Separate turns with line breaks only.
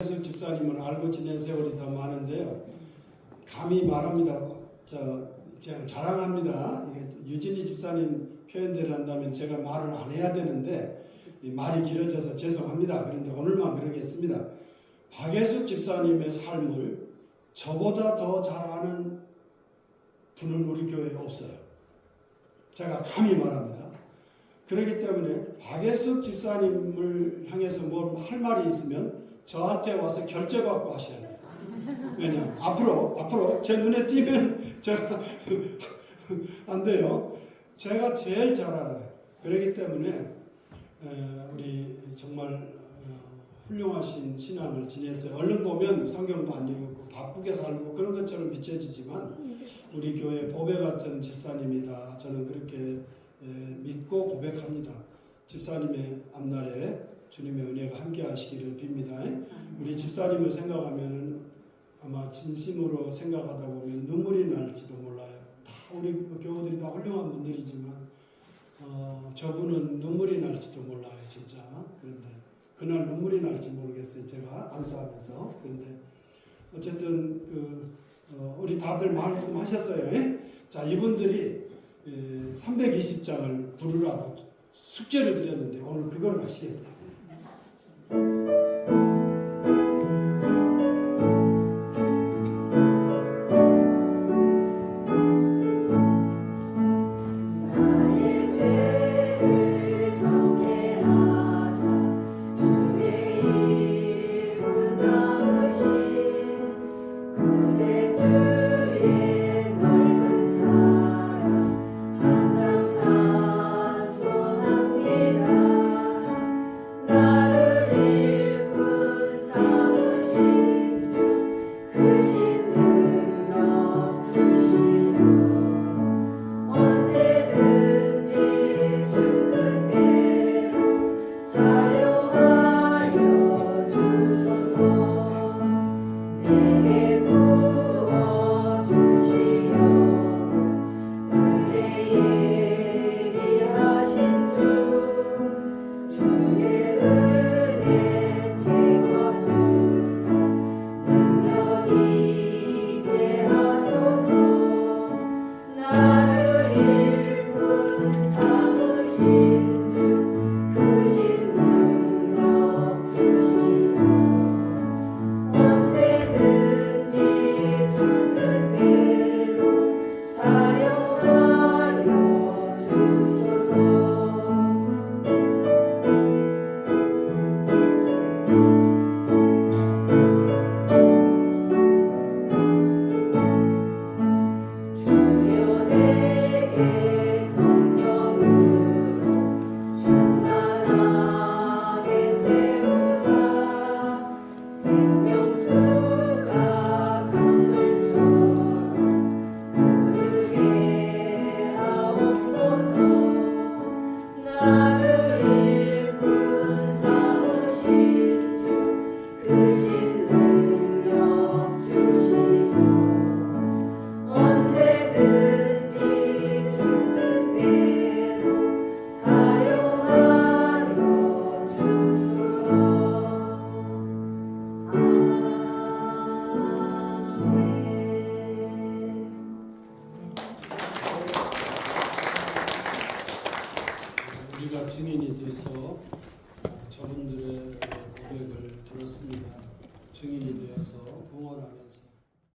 박혜석 집사님을 알고 지낸 세월이 더 많은데요. 감히 말합니다. 저 제가 자랑합니다. 유진희 집사님 표현대로 한다면 제가 말을 안 해야 되는데 이 말이 길어져서 죄송합니다. 그런데 오늘만 그러겠습니다. 박혜숙 집사님의 삶을 저보다 더 잘 아는 분은 우리 교회에 없어요. 제가 감히 말합니다. 그렇기 때문에 박혜숙 집사님을 향해서 뭘 할 말이 있으면 저한테 와서 결제 받고 하셔야 돼요. 왜냐 앞으로 앞으로 제 눈에 띄면 제가 안 돼요. 제가 제일 잘 알아요. 그렇기 때문에 에, 우리 정말 어, 훌륭하신 신앙을 지냈어요. 얼른 보면 성경도 안 읽고 바쁘게 살고 그런 것처럼 비춰지지만 우리 교회 보배 같은 집사님이다. 저는 그렇게 에, 믿고 고백합니다. 집사님의 앞날에 주님의 은혜가 함께 하시기를 빕니다. 우리 집사님을 생각하면 아마 진심으로 생각하다 보면 눈물이 날지도 몰라요. 다 우리 교우들이 다 훌륭한 분들이지만 어, 저분은 눈물이 날지도 몰라요, 진짜. 그런데 그날 눈물이 날지 모르겠어요, 제가 안수하면서. 그런데 어쨌든 그 어, 우리 다들 말씀하셨어요. 예? 자, 이분들이 320장을 부르라고 숙제를 드렸는데 오늘 그걸 하시겠다.
나의 내
water. 증인이 돼서 저분들의 고백을 들었습니다. 증인이 되어서 봉헌하고